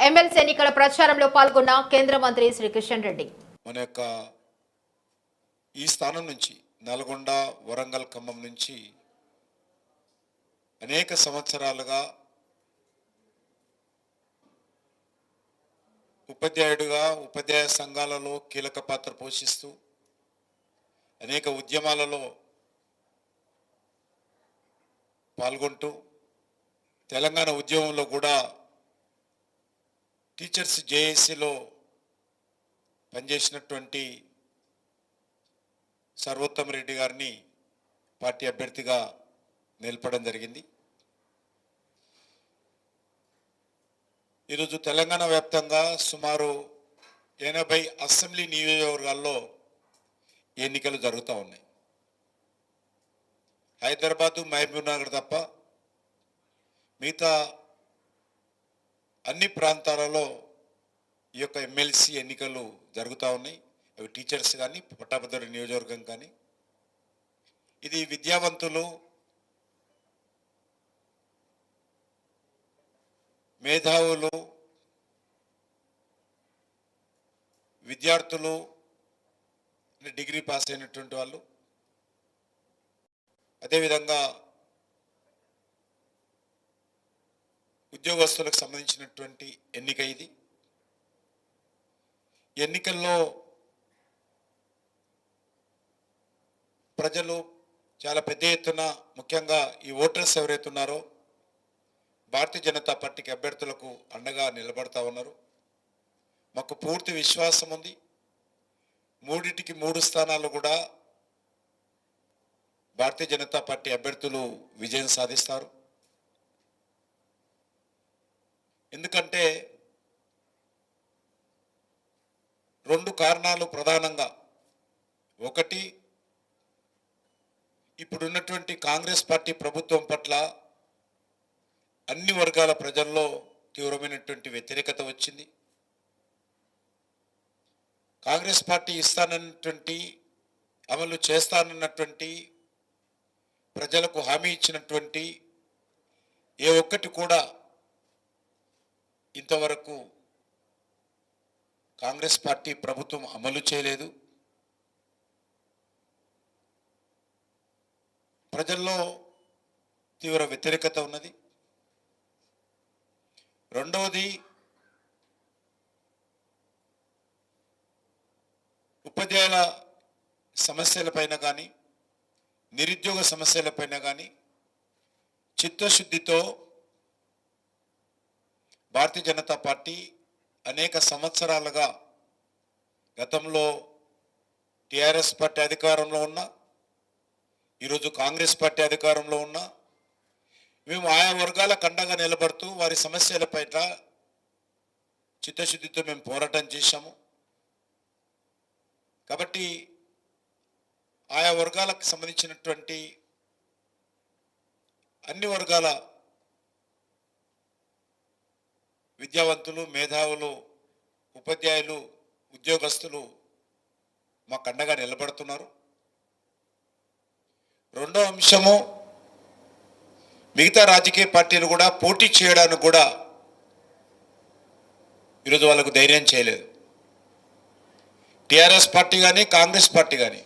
MLC ఎన్నికల ప్రచారంలో పాల్గొన్న కేంద్ర మంత్రి శ్రీ కిషన్ రెడ్డి. మన యొక్క ఈ స్థానం నుంచి నల్గొండ వరంగల్ ఖమ్మం నుంచి అనేక సంవత్సరాలుగా ఉపాధ్యాయుడిగా ఉపాధ్యాయ సంఘాలలో కీలక పాత్ర పోషిస్తూ అనేక ఉద్యమాలలో పాల్గొంటూ తెలంగాణ ఉద్యమంలో కూడా టీచర్స్ జేఏసీలో పనిచేసినటువంటి సర్వోత్తమ్ రెడ్డి గారిని పార్టీ అభ్యర్థిగా నిలపడం జరిగింది. ఈరోజు తెలంగాణ వ్యాప్తంగా సుమారు ఎనభై అసెంబ్లీ నియోజకవర్గాల్లో ఎన్నికలు జరుగుతూ ఉన్నాయి. హైదరాబాదు మహబూబ్ నగర్ తప్ప మిగతా అన్ని ప్రాంతాలలో ఈ యొక్క ఎమ్మెల్సీ ఎన్నికలు జరుగుతూ ఉన్నాయి. అవి టీచర్స్ కానీ పట్టాభద్రుల నియోజకవర్గం కానీ. ఇది విద్యావంతులు మేధావులు విద్యార్థులు డిగ్రీ పాస్ అయినటువంటి వాళ్ళు. అదేవిధంగా ఉద్యోగస్తులకు సంబంధించినటువంటి ఎన్నిక ఇది. ఎన్నికల్లో ప్రజలు చాలా పెద్ద ఎత్తున ముఖ్యంగా ఈ ఓటర్స్ ఎవరైతే ఉన్నారో భారతీయ జనతా పార్టీకి అభ్యర్థులకు అండగా నిలబడతా ఉన్నారు. మాకు పూర్తి విశ్వాసం ఉంది. మూడింటికి మూడు స్థానాలు కూడా భారతీయ జనతా పార్టీ అభ్యర్థులు విజయం సాధిస్తారు. ఎందుకంటే రెండు కారణాలు ప్రధానంగా. ఒకటి ఇప్పుడున్నటువంటి కాంగ్రెస్ పార్టీ ప్రభుత్వం పట్ల అన్ని వర్గాల ప్రజల్లో తీవ్రమైనటువంటి వ్యతిరేకత వచ్చింది. కాంగ్రెస్ పార్టీ ఇస్తానన్నటువంటి అమలు చేస్తానన్నటువంటి ప్రజలకు హామీ ఇచ్చినటువంటి ఏ ఒక్కటి కూడా ఇంతవరకు కాంగ్రెస్ పార్టీ ప్రభుత్వం అమలు చేయలేదు. ప్రజల్లో తీవ్ర వ్యతిరేకత ఉన్నది. రెండవది ఉపాధ్యాయుల సమస్యలపైన కానీ నిరుద్యోగ సమస్యలపైన కానీ చిత్తశుద్ధితో భారతీయ జనతా పార్టీ అనేక సంవత్సరాలుగా గతంలో టిఆర్ఎస్ పార్టీ అధికారంలో ఉన్న ఈరోజు కాంగ్రెస్ పార్టీ అధికారంలో ఉన్న మేము ఆయా వర్గాల కండగా నిలబడుతూ వారి సమస్యలపైన చిత్తశుద్ధితో మేము పోరాటం చేశాము. కాబట్టి ఆయా వర్గాలకు సంబంధించినటువంటి అన్ని వర్గాల విద్యావంతులు మేధావులు ఉపాధ్యాయులు ఉద్యోగస్తులు మా కండగా నిలబడుతున్నారు. రెండో అంశము మిగతా రాజకీయ పార్టీలు కూడా పోటీ చేయడానికి కూడా ఈరోజు వాళ్ళకు ధైర్యం చేయలేదు. టీఆర్ఎస్ పార్టీ కానీ కాంగ్రెస్ పార్టీ కానీ